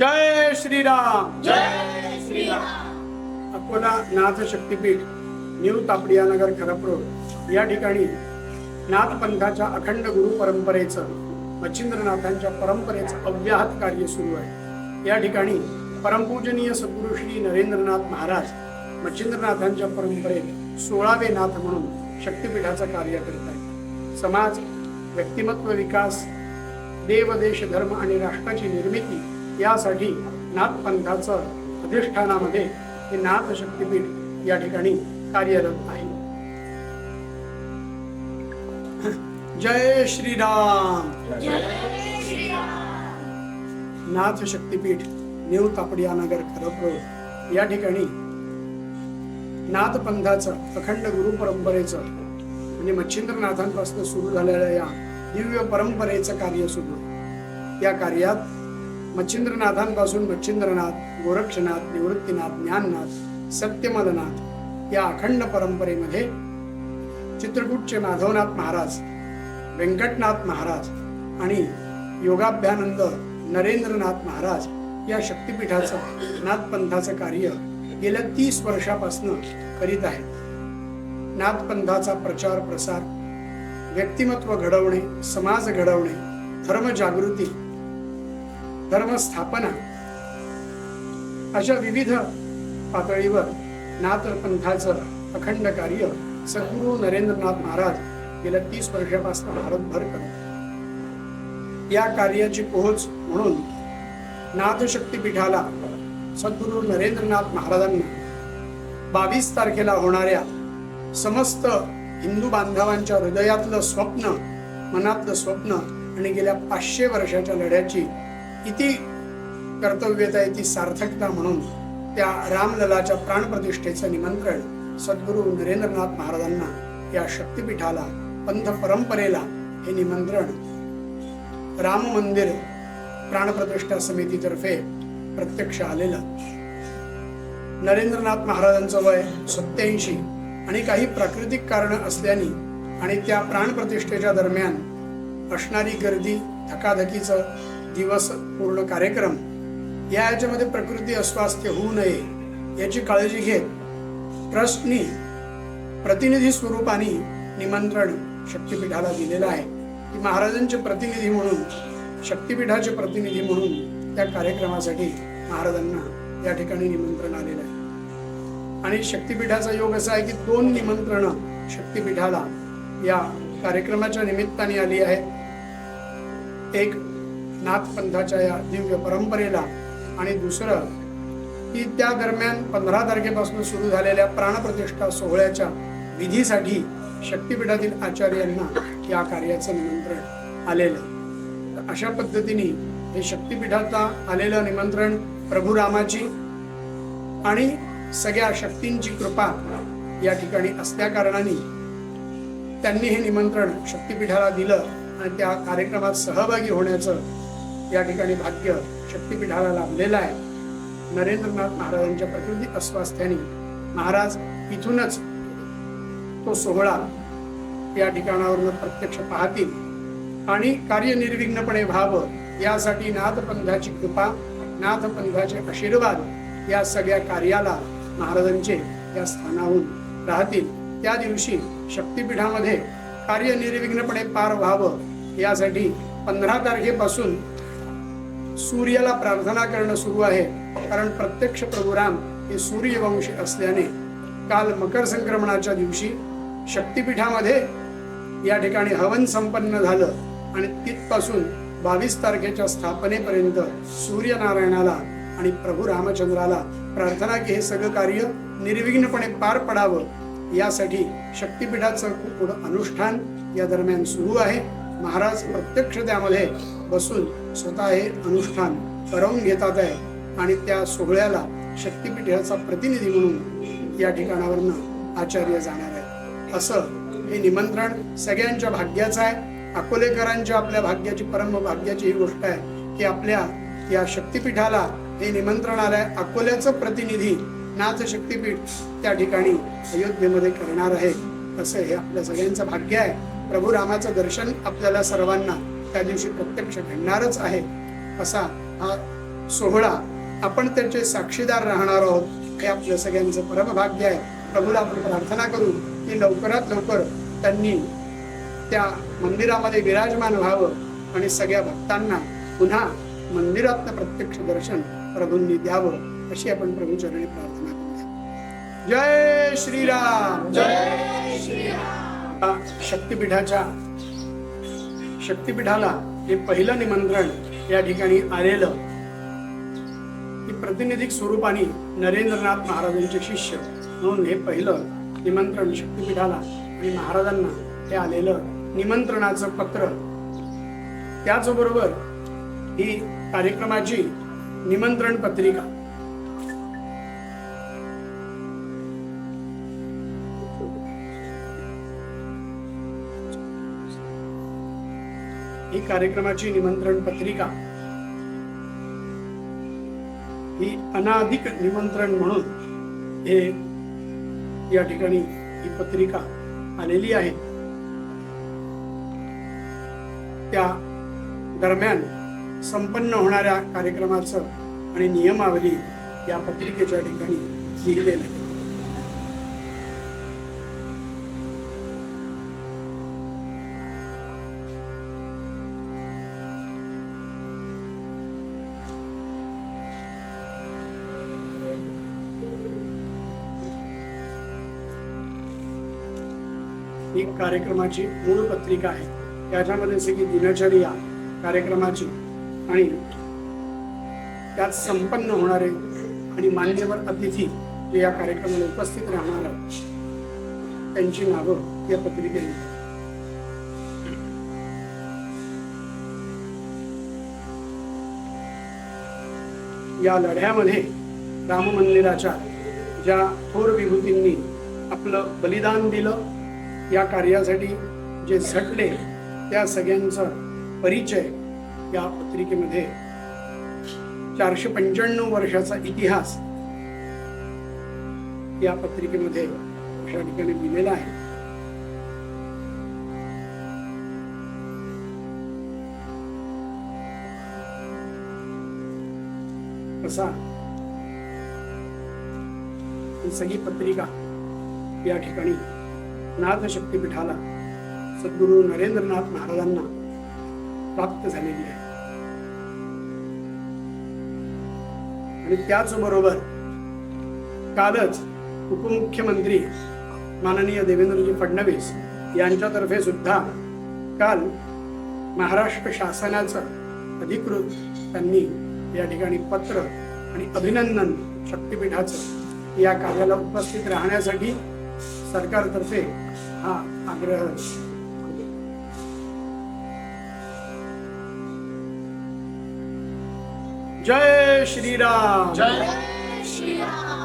जय श्रीराम. जय श्रीराम. अकोला नाथ शक्तीपीठ न्यू तापडिया नगर खरपूर या ठिकाणी नाथ पंथाच्या अखंड गुरु परंपरेचं मच्छिंद्रनाथांच्या परंपरेचं अव्याहत कार्य सुरू आहे. या ठिकाणी परमपूजनीय सद्गुरू श्री नरेंद्रनाथ महाराज मच्छिंद्रनाथांच्या परंपरेत सोळावे नाथ म्हणून शक्तीपीठाचं कार्य करत आहे समाज व्यक्तिमत्व विकास देव देश धर्म आणि राष्ट्राची निर्मिती यासाठी नाथ पंथाचं अधिष्ठानामध्ये हे नाथ शक्तीपीठ या ठिकाणी कार्यरत आहे. जय श्रीराम. नाथ शक्तीपीठ न्यू तापडिया नगर खरपूर या ठिकाणी नाथ पंथाचं अखंड गुरु परंपरेचं म्हणजे मच्छिंद्रनाथांपासून सुरू झालेल्या या दिव्य परंपरेचं कार्य सुरू. या कार्यात मच्छिंद्रनाथांपासून मच्छिंद्रनाथ गोरक्षनाथ निवृत्तीनाथ ज्ञाननाथ सत्यमदनाथ या अखंड परंपरेमध्ये चित्रकूटचे माधवनाथ महाराज व्यंकटनाथ महाराज आणि योगाभ्यानंद नरेंद्रनाथ महाराज या शक्तिपीठाचं नाथपंथाचं कार्य गेल्या तीस वर्षापासून करीत आहेत. नाथपंथाचा प्रचार प्रसार व्यक्तिमत्व घडवणे समाज घडवणे धर्मजागृती धर्मस्थापना. अशा विविध पातळीवर नाथपंथाचं अखंड कार्य सद्गुरू नरेंद्रनाथ महाराज गेल्या तीस वर्षापासून भारतभर करत या कार्याची पोहोच म्हणून नाथ शक्तीपीठाला सद्गुरू नरेंद्रनाथ महाराजांनी बावीस तारखेला होणाऱ्या समस्त हिंदू बांधवांच्या हृदयातलं स्वप्न मनातलं स्वप्न आणि गेल्या पाचशे वर्षाच्या लढ्याची किती कर्तव्यता आहे ती सार्थकता म्हणून त्या रामललाच्या प्राणप्रतिष्ठेचं निमंत्रण सद्गुरू नरेंद्रनाथ महाराजांना या शक्तीपीठाला पंथ परंपरेला हे निमंत्रण. राम मंदिर प्राणप्रतिष्ठा समितीतर्फे प्रत्यक्ष आलेलं. नरेंद्रनाथ महाराजांचं वय सत्याऐंशी आणि काही प्राकृतिक कारण असल्याने आणि त्या प्राणप्रतिष्ठेच्या दरम्यान असणारी गर्दी धकाधकीचं दिवस पूर्ण कार्यक्रम. या याच्यामध्ये प्रकृती अस्वास्थ्य होऊ नये याची काळजी घेत ट्रस्टनी प्रतिनिधी स्वरूपाने निमंत्रण शक्तीपीठाला दिलेलं आहे. की महाराजांचे प्रतिनिधी म्हणून शक्तीपीठाचे प्रतिनिधी म्हणून त्या कार्यक्रमासाठी महाराजांना या ठिकाणी निमंत्रण आलेलं आहे. आणि शक्तीपीठाचा योग असा आहे की दोन निमंत्रणं शक्तीपीठाला या कार्यक्रमाच्या निमित्ताने आली आहेत. एक नाथपंथाच्या या दिव्य परंपरेला. आणि दुसरं की त्या दरम्यान पंधरा तारखेपासून सुरू झालेल्या प्राणप्रतिष्ठा सोहळ्याच्या विधीसाठी शक्तीपीठातील आचार्यांना या कार्याचं निमंत्रण आलेलं तर अशा पद्धतीने हे शक्तीपीठाचा आलेलं निमंत्रण प्रभू रामाची आणि सगळ्या शक्तींची कृपा या ठिकाणी असल्या कारणाने त्यांनी हे निमंत्रण शक्तीपीठाला दिलं आणि त्या कार्यक्रमात सहभागी होण्याचं या ठिकाणी भाग्य शक्तीपीठाला लाभलेलं आहे. नरेंद्रनाथ महाराजांच्या प्रकृती अस्वास्थ्याने महाराज इथूनच तो सोहळा या ठिकाणावरून प्रत्यक्ष पाहतील. आणि कार्य निर्विघ्नपणे व्हावं यासाठी नाथपंथाची कृपा नाथपंथाचे आशीर्वाद या सगळ्या कार्याला महाराजांचे या स्थानाहून राहतील. त्या दिवशी शक्तीपीठामध्ये कार्य निर्विघ्नपणे पार व्हावं यासाठी पंधरा तारखेपासून सूर्याला प्रार्थना करणं सुरू आहे. कारण प्रत्यक्ष प्रभुराम हे सूर्यवंशी असल्याने काल मकर संक्रमणाच्या दिवशी शक्तीपीठामध्ये या ठिकाणी हवन संपन्न झालं आणि तिथपासून बावीस तारखेच्या स्थापनेपर्यंत सूर्यनारायणाला आणि प्रभू रामचंद्राला प्रार्थना की हे सगळं कार्य निर्विघ्नपणे पार पडावं यासाठी शक्तीपीठाचं खूप पुढं अनुष्ठान या दरम्यान सुरू आहे. महाराज प्रत्यक्ष त्यामध्ये बसून स्वतः हे अनुष्ठान करवून घेतात आहे. आणि त्या सोहळ्याला शक्तीपीठाचा प्रतिनिधी म्हणून या ठिकाणावरनं आचार्य जाणार आहे असं हे निमंत्रण सगळ्यांच्या भाग्याचं आहे. अकोलेकरांच्या आपल्या भाग्याची परम भाग्याची ही गोष्ट आहे की आपल्या या शक्तीपीठाला हे निमंत्रण आलंय अकोल्याचं प्रतिनिधी नाथ शक्तीपीठ त्या ठिकाणी अयोध्येमध्ये करणार आहे. असं हे आपल्या सगळ्यांचं भाग्य आहे. प्रभू रामाचं दर्शन आपल्याला सर्वांना त्या दिवशी प्रत्यक्ष घडणारच आहे असा हा सोहळा आपण त्याचे साक्षीदार राहणार आहोत हे आपल्या सगळ्यांचं परमभाग्य आहे. प्रभूला आपण प्रार्थना करू की लवकरात लवकर त्यांनी त्या मंदिरामध्ये विराजमान व्हावं आणि सगळ्या भक्तांना पुन्हा मंदिरात प्रत्यक्ष दर्शन प्रभूंनी द्यावं अशी आपण प्रभूचरणी प्रार्थना करूया. जय श्रीराम! जय श्रीराम! शक्तिपीठाच्या शक्तिपीठाला हे पहिलं निमंत्रण या ठिकाणी आलेलं की प्रतिनिधिक स्वरूपाने नरेंद्रनाथ महाराजांचे शिष्य म्हणून हे पहिलं निमंत्रण शक्तिपीठाला आणि महाराजांना हे आलेलं निमंत्रणाचं पत्र. त्याचबरोबर ही कार्यक्रमाची निमंत्रण पत्रिका. ही कार्यक्रमाची निमंत्रण पत्रिका. ही अनाधिक निमंत्रण म्हणून हे या ठिकाणी ही पत्रिका आलेली आहे. त्या दरम्यान संपन्न होणाऱ्या कार्यक्रमाचं आणि नियमावली या पत्रिकेच्या ठिकाणी लिहिलेलं आहे. ही कार्यक्रमाची मूळ पत्रिका आहे. त्याच्यामध्ये सगळी दिनचर्या कार्यक्रमाची आणि त्यात संपन्न होणारे आणि मान्यवर अतिथी जे या कार्यक्रमाला उपस्थित राहणार आहेत त्यांची नावं या पत्रिकेने या लढ्यामध्ये राम मंदिराच्या ज्या थोर विभूतींनी आपलं बलिदान दिलं या कार्यासाठी जे झटले त्या सगळ्यांचा परिचय या पत्रिकेमध्ये. चारशे पंच्याण्णव वर्षाचा इतिहास या पत्रिकेमध्ये अशा ठिकाणी दिलेला आहे. कसा ही सगळी पत्रिका या ठिकाणी नाथ शक्तीपीठाला सद्गुरू नरेंद्रनाथ महाराजांना प्राप्त झालेली आहे. आणि त्याचबरोबर कालच उपमुख्यमंत्री माननीय देवेंद्रजी फडणवीस यांच्यातर्फे सुद्धा काल महाराष्ट्र शासनाचं अधिकृत त्यांनी या ठिकाणी पत्र आणि अभिनंदन शक्तीपीठाचं या कार्याला उपस्थित राहण्यासाठी सरकारतर्फे हा आग्रह. जय श्रीराम. जय श्रीराम.